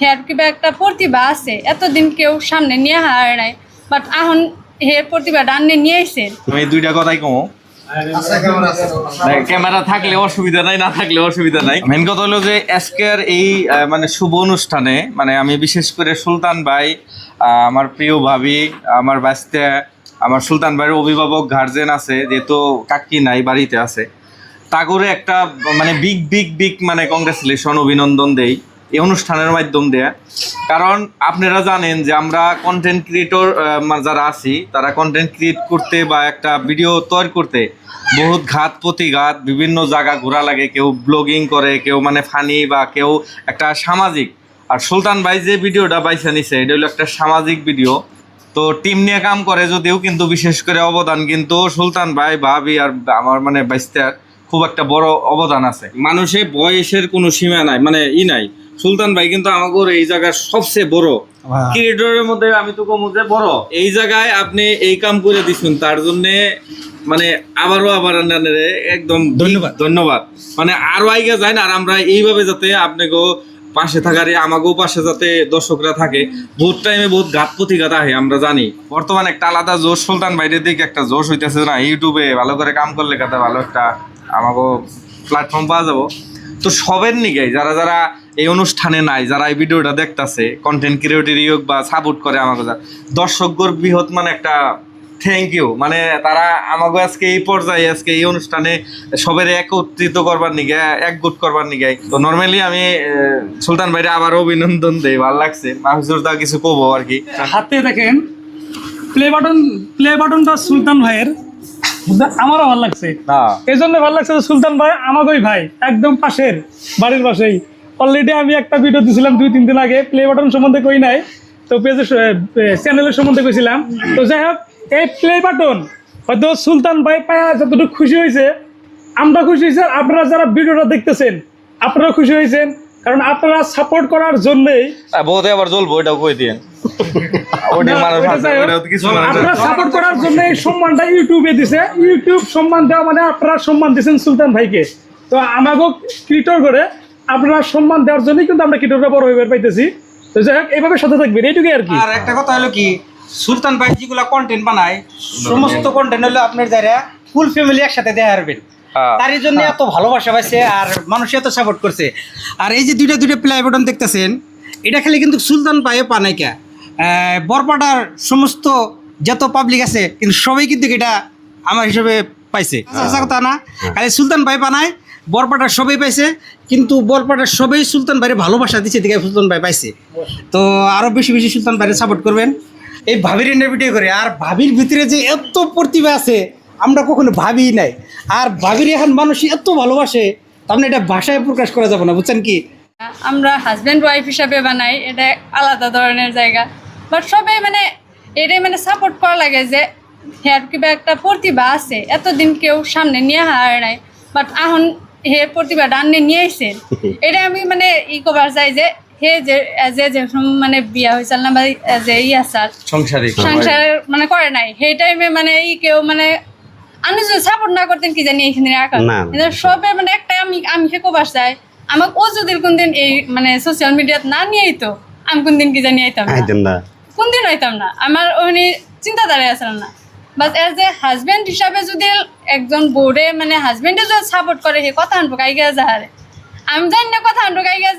হের কিবা একটা প্রতিভা আছে এতদিন কেউ সামনে নিয়ে হার নাই। বাট এখন হের প্রতিভাটা আননে নিয়ে আইছে। আমি দুইটা কথাই কমো। ক্যামেরা থাকলে অসুবিধা নাই না থাকলে অসুবিধা নাই। মেন কথা হলো যে আজকের এই মানে শুভ অনুষ্ঠানে মানে আমি বিশেষ করে সুলতান ভাই আমার প্রিয় ভাবি আমার বাস্তে আমার সুলতান ভাইয়ের অভিভাবক গার্জেন আছে যেহেতু কাকি নাই বাড়িতে আছে। তাগরে একটা মানে বিগ বিগ বিগ মানে কংগ্রেচুলেশন অভিনন্দন দেই। এই অনুষ্ঠানের মাধ্যম দেয়া। কারণ আপনারা জানেন যে আমরা কন্টেন্ট ক্রিয়েটর যারা আছি, তারা কন্টেন্ট ক্রিয়েট করতে বা একটা ভিডিও তৈরি করতে বহুত ঘাত প্রতিঘাত বিভিন্ন জায়গা ঘোরা লাগে। কেউ ব্লগিং করে, কেউ মানে ফানি বা কেউ একটা সামাজিক। আর সুলতান ভাই যে ভিডিওটা বাইসা নিছে এটা হলো একটা সামাজিক ভিডিও তো টিম নিয়ে কাম করে যদিও, কিন্তু বিশেষ করে অবদান, কিন্তু সুলতান ভাই, ভাবি আর আমার মানে বাইস্তার খুব একটা বড় অবদান আছে। মানুষের বয়সের কোনো সীমা নাই মানে ই নাই। সুলতান ভাই কিন্তু আমাদের এই জায়গার সবচেয়ে বড়। ক্রিয়েটরের মধ্যে আমি তো কম যে বড়। এই জায়গায় আপনি এই কাম করে দিচ্ছেন তার জন্য মানে আবারও আবার একদম ধন্যবাদ। ধন্যবাদ। মানে আরও আইগা যায় না আর আমরা এইভাবে যাতে আপনাকেও পাশে থাকার আমাকেও পাশে যাতে দর্শকরা থাকে। বহুত টাইমে বহুত ঘাত প্রতিঘাত আহে আমরা জানি। বর্তমানে একটা আলাদা জোশ সুলতান বাইরের দিকে একটা জোশ হইতেছে না ইউটিউবে ভালো করে কাম করলে কাতে ভালো একটা আমাকেও প্ল্যাটফর্ম পাওয়া যাব। তো সবের নিগে যারা যারা এই অনুষ্ঠানে নাই যারা এই ভিডিওটা দেখতাছে কন্টেন্ট ক্রিয়েটর হোক বা সাপোর্ট করে আমাকে দর্শকগর বৃহৎ মানে একটা থ্যাংক ইউ মানে তারা আমাকে আজকে এই পর্যায়ে আজকে এই অনুষ্ঠানে সবের একত্রিত করবার নিগে একগুট করবার নিগে। তো নর্মালি আমি সুলতান ভাইরে আবার অভিনন্দন দেই ভালো লাগছে। মাহফুজুর তা কিছু কবো আর কি। হাতে দেখেন প্লে বাটন প্লে বাটনটা সুলতান ভাইয়ের। আমারও ভালো লাগছে। হ্যাঁ। এই জন্য ভালো লাগছে সুলতান ভাই আমাকেই ভাই একদম পাশের বাড়ির পাশেই। অলরেডি আমি একটা ভিডিও দিয়েছিলাম দুই তিন দিন আগে। প্লে বাটন সম্বন্ধে কই নাই। তো পেজের চ্যানেলের সম্বন্ধে কইছিলাম। তো যাই হোক এই প্লে বাটন হয়তো সুলতান ভাই পায়া যতটুকু খুশি হয়েছে আমরা খুশি হয়েছি আপনারা যারা ভিডিওটা দেখতেছেন আপনারা খুশি হয়েছেন। কারণ আপনারা সাপোর্ট করার জন্যই বহুতে আবার জ্বলবো এটাও কই মানুষ আছে। আপনারা সাপোর্ট করার জন্য এই সম্মানটা ইউটিউবে দিছে। ইউটিউব সম্মান দেওয়া মানে আপনারা সম্মান দিয়েছেন সুলতান ভাইকে। তো আমাকেও ক্রিটর করে আপনারা সম্মান দেওয়ার জন্যই কিন্তু আমরা ক্রিটরটা বড় হয়ে পাইতেছি। তো যাই হোক এইভাবে সাথে থাকবেন এইটুকুই আর কি। আর একটা কথা হলো কি সুলতান ভাই যেগুলো কন্টেন্ট বানায় সমস্ত কন্টেন্ট হলো আপনার যারা ফুল ফ্যামিলি একসাথে দেখা হারবেন। হ্যাঁ। তারই জন্য এত ভালোবাসা পাইছে আর মানুষ এত সাপোর্ট করছে। আর এই যে দুইটা দুইটা প্লাই বাটন দেখতেছেন এটা খালি কিন্তু সুলতান ভাইও পানাইকা বরপাটার সমস্ত যত পাবলিক আছে কিন্তু সবাই কিন্তু এটা আমার হিসেবে পাইছে। আচ্ছা কথা না খালি সুলতান ভাই বানায় বরপাটার সবাই পাইছে, কিন্তু বরপাটার সবাই সুলতান ভাইয়ের ভালোবাসা দিচ্ছে দিকে সুলতান ভাই পাইছে। তো আরও বেশি বেশি সুলতান ভাইয়ের সাপোর্ট করবেন। এই ভাবির ভিডিও করে, আর ভাবির ভিতরে যে এত প্রতিভা আছে, আমরা কখনো ভাবি নাই। আর ভাবির এখন মানুষ এত ভালোবাসে, তার মানে এটা ভাষায় প্রকাশ করা যাবে না, বুঝছেন কি? আমরা হাজব্যান্ড ওয়াইফ হিসাবে বানাই, এটা আলাদা ধরনের জায়গা। বাট সবাই মানে এটাই মানে সাপোর্ট করা লাগে যে হের কিবা একটা প্রতিভা আছে, এতদিন কেউ সামনে নিয়ে হার নাই। বাট এখন হের প্রতিভাটা আননে নিয়ে আইছে এটা আমি মানে ই কবার চাই যে হে যে যে যে মানে বিয়া হয়েছিল না বা যে ই আসার সংসারী সংসার মানে করে নাই। সেই টাইমে মানে ই কেউ মানে আমি যদি সাপোর্ট না করতেন কি জানি এইখানে রাখা। সবে মানে একটা আমি আমি সে কবার চাই। আমাকে ও যদি কোনদিন এই মানে সোশ্যাল মিডিয়াত না নিয়ে আইতো আমি কোনদিন কি জানি আইতাম না। কোনদিন আইতাম না। আমার ওখানে চিন্তাধারা আসলাম না। বাট এজ এ হাজবেন্ড হিসাবে যদি একজন বোর্ডে মানে হাজবেন্ডে যদি সাপোর্ট করে, সে কথা আনব, কাইগে যাহারে। আমি জানি না কথা আনব, কাইগে